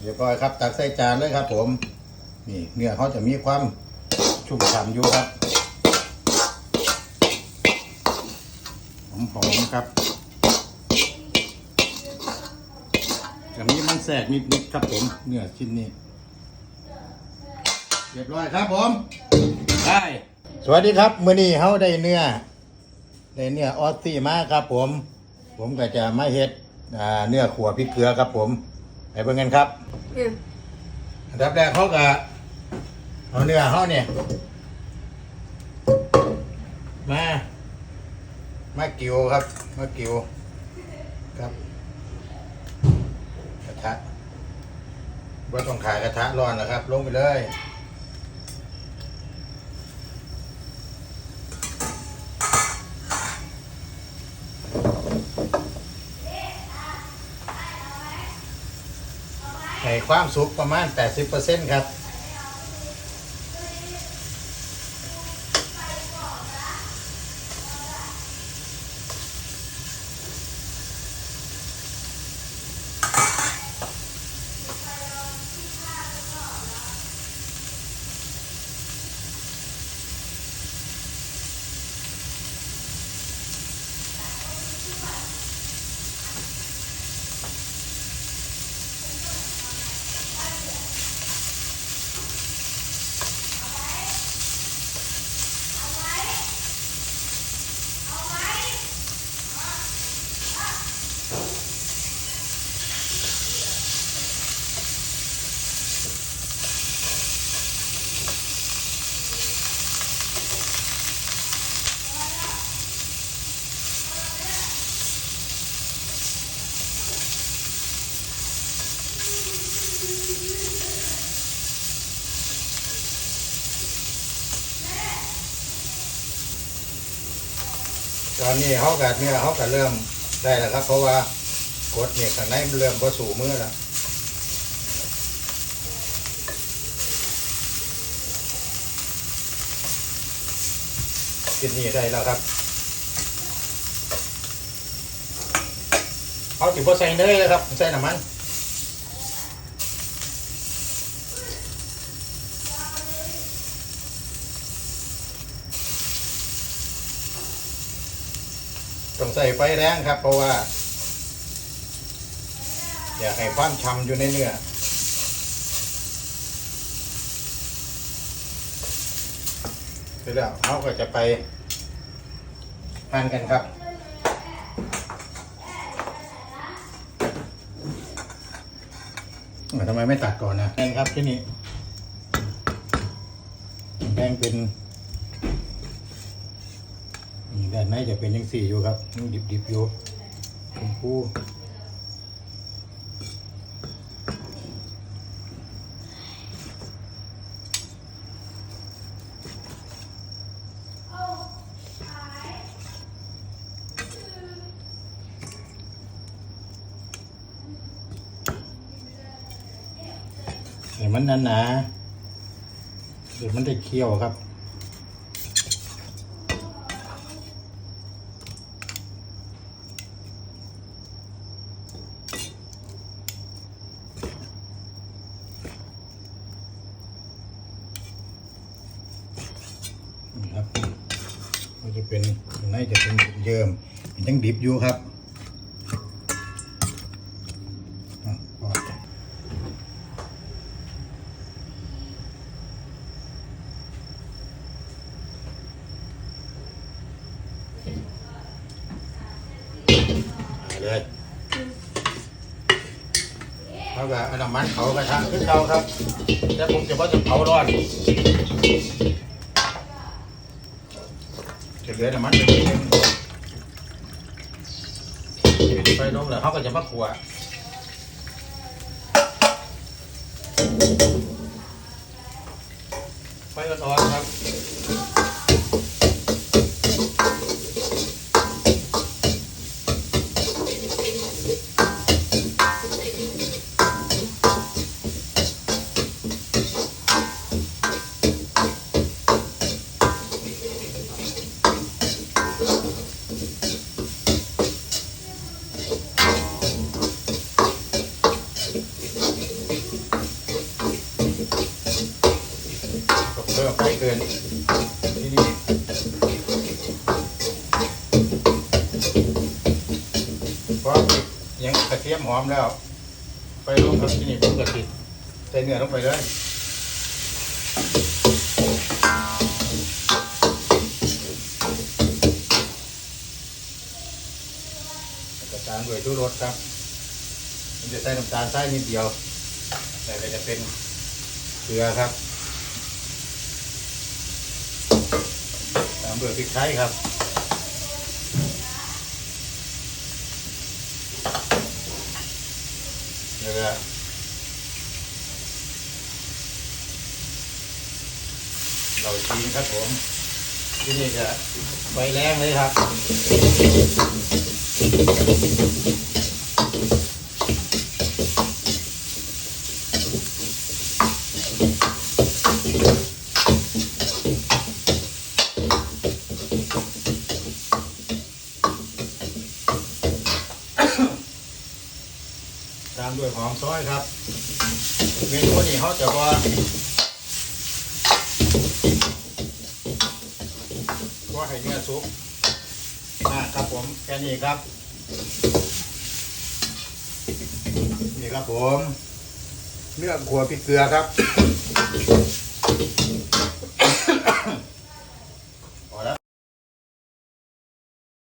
เรียบร้อยครับ ตักใส่จานเลยครับผม นี่เนื้อเขาจะมีความชุ่มฉ่ำอยู่ครับหอมหอมๆครับจะมีมันแสกนิดๆครับผม เนื้อชิ้นนี้ เรียบร้อยครับผมได้สวัสดีครับมื้อนี้เฮาได้เนื้อได้เนื้อออสซี่มาครับผม ผมก็จะมาเฮ็ดอ่าเนื้อขัวพริกเกลือครับผม ไปเบิ่งกันครับอืมอันดับแรกเขาก็เอาเนื้อเขาเนี่ย มามากิวครับมากิวครับกระทะว่าต้องขายกระทะร้อนนะครับ ลงไปเลย ความสุกประมาณ 80%ครับ ตอนนี้เขากัดเนี่ยเขากัเริ่มได้แล้วครับ เพราะว่ากดเนี่ยข้างในมันเริ่มพอสู่มือแล้วกินนี่ได้แล้วครับเขาถือว่าใส่เนยเลยครับใส่น้ำมัน ต้องใส่ไฟแรงครับ เพราะว่า อยากให้ความช้ำอยู่ในเนื้อเสร็จแล้วเขาก็จะไปหั่นกันครับเอ้าทำไมไม่ตัดก่อนนะแบ่งครับที่นี่แบ่งเป็นนี่ ด้านในจะเป็นยังสี่อยู่ครับยังดิบดิบๆอยู่ชมพูเห็นมันหนาๆเดี๋ยวมันได้เคี่ยวครับ นี่ครับมัน จะเป็นข้างในจะเป็นเยิมมันยังดิบอยู่ครับเอาเลยแล้วก็เอาน้ำมันเขากระทะขึ้นเตาครับ แล้วผมจะว่าจะเผาร้อน จะเหลือน้ำมันไปนิดนึงไฟลงแล้วเขาก็จะมาขัวไฟอ่อนครับ พิ่มไฟเกินที่นี่พอพริกยังกระเทียมหอมแล้ว ไปลงครับที่นี่ผมกระติดใส่เนื้อลงไปเลยแล้วก็ตามด้วยชูรสครับ มันจะใส่น้ำตาลใส่นิดเดียว แต่จะเป็นเกลือครับ ตามด้วยพริกไทยครับแล้วละเราจีนครับผม ที่นี่จะไฟแรงเลยครับ ตามด้วยห อมซอยครับเมนูนี้เขาจะว่าว่าให้เนื้อสุกนะครับผมแค่นี้ครับ นี่ครับผมเนื้อขัวพริกเกลือครับ